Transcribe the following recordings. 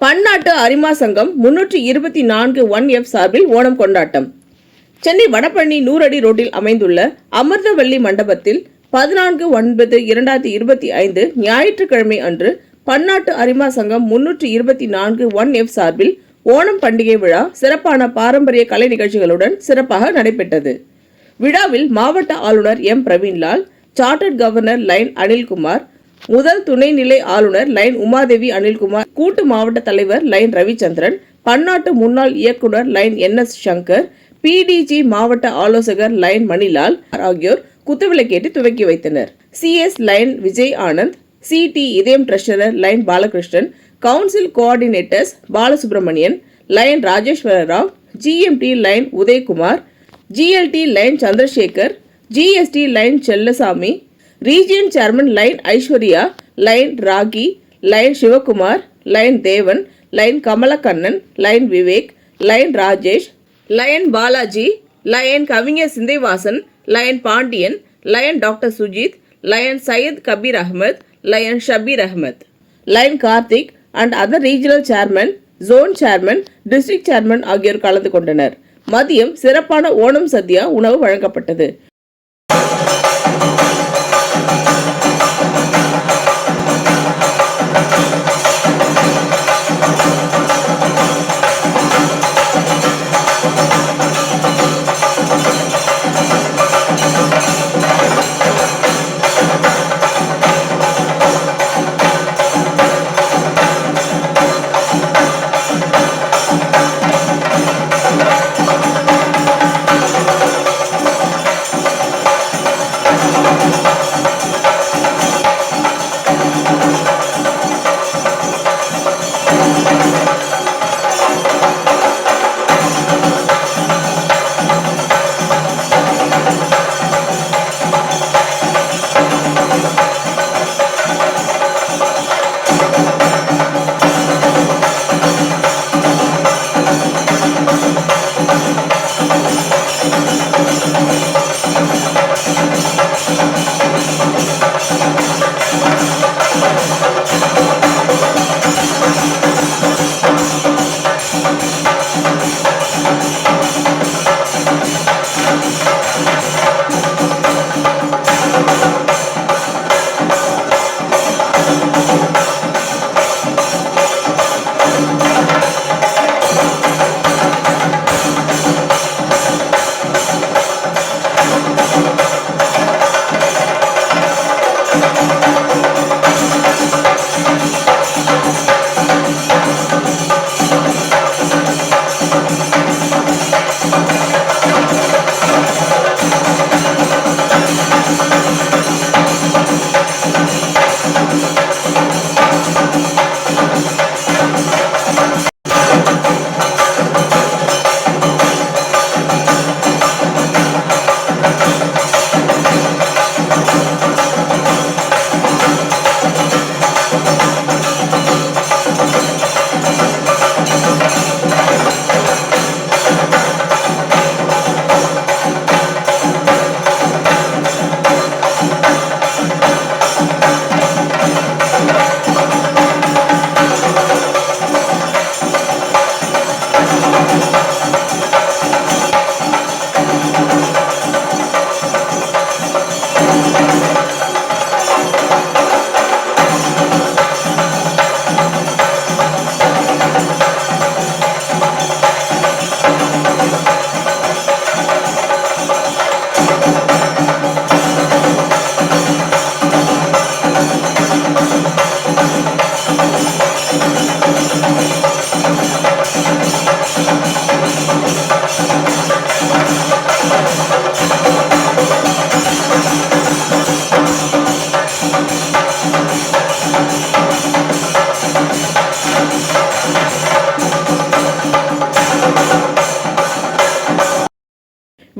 பன்னாட்டு அரிமா சங்கம் முன்னூற்றி இருபத்தி நான்கு ஒன் எஃப் சார்பில் ஓணம் கொண்டாட்டம். சென்னை வடபழனி நூறடி ரோட்டில் அமைந்துள்ள அமிர்தவள்ளி மண்டபத்தில் பதினான்கு ஒன்பது இரண்டாயிரத்தி இருபத்தி ஐந்து ஞாயிற்றுக்கிழமை அன்று பன்னாட்டு அரிமா சங்கம் முன்னூற்றி இருபத்தி நான்கு ஒன் எஃப் சார்பில் ஓணம் பண்டிகை விழா சிறப்பான பாரம்பரிய கலை நிகழ்ச்சிகளுடன் சிறப்பாக நடைபெற்றது. விழாவில் மாவட்ட ஆளுநர் M. Praveenlal chartered governor lion Anilkumar முதல் துணைநிலை ஆளுநர் லைன் உமாதேவி அனில்குமார் கூட்டு மாவட்ட தலைவர் லைன் ரவிச்சந்திரன் பன்னாட்டு முன்னாள் இயக்குனர் lion N S Shankar PDG மாவட்ட ஆலோசகர் லைன் மணிலால் ஆகியோர் குத்துவிளக்கேற்றி துவக்கி வைத்தனர். சிஎஸ் லைன் விஜய் ஆனந்த் சிடி இதயம் treasurer lion Balakrishnan council coordinators Balasubramanian lion Rajeswara Rao GMT lion Udayakumar GLT lion Chandrasekar GST lion Chellasamy region chairman lion Aishwarya lion Ragi lion Sivakumar lion Devan lion Kamalakannan lion Vivek lion Rajesh lion Balaji lion கவிஞர் Sinthaivasan lion Pandian lion doctor Sujith lion Syed Kabir Ahmed lion Shabir Ahmed lion Karthik and other regional chairman zone chairman district chairman ஆகியோர் கலந்து கொண்டனர். மதியம் சிறப்பான ஓணம் சத்யா உணவு வழங்கப்பட்டது.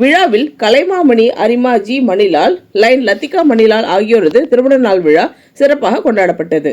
விழாவில் கலைமாமணி அரிமா ஜி மணிலால் லைன் லத்திகா மணிலால் ஆகியோரது திருமண நாள் விழா சிறப்பாக கொண்டாடப்பட்டது.